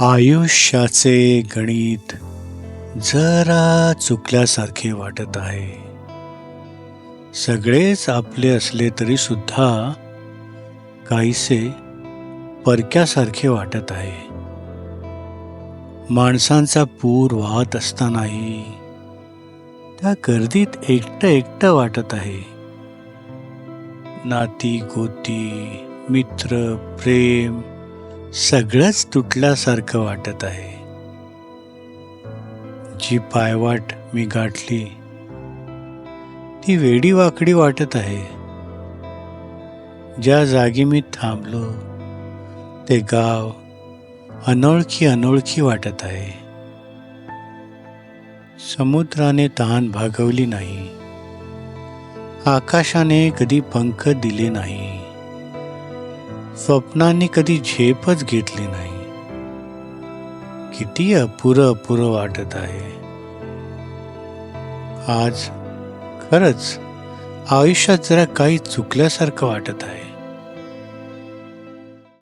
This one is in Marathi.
आयुष्याचे गणित जरा चुकल्यासारखे वाटत आहे. सगळेच आपले असले तरी सुद्धा काहीसे परक्यासारखे वाटत आहे. माणसांचा पूर वाहत असतानाही त्या गर्दीत एकटं एकटं वाटत आहे. नाती गोती मित्र प्रेम सगळंच तुटल्यासारखं वाटत आहे. जी पायवाट मी गाठली ती वेडी वाकडी वाटत आहे. ज्या जागी मी थांबलो ते गाव अनोळखी अनोळखी वाटत आहे. समुद्राने तहान भागवली नाही. आकाशाने कधी पंख दिले नाही. स्वप्नांनी कधी झेपच घेतली नाही. किती अपुरं अपुरं वाटत आहे. आज खरंच आयुष्यात जरा काही चुकल्यासारखं वाटत आहे.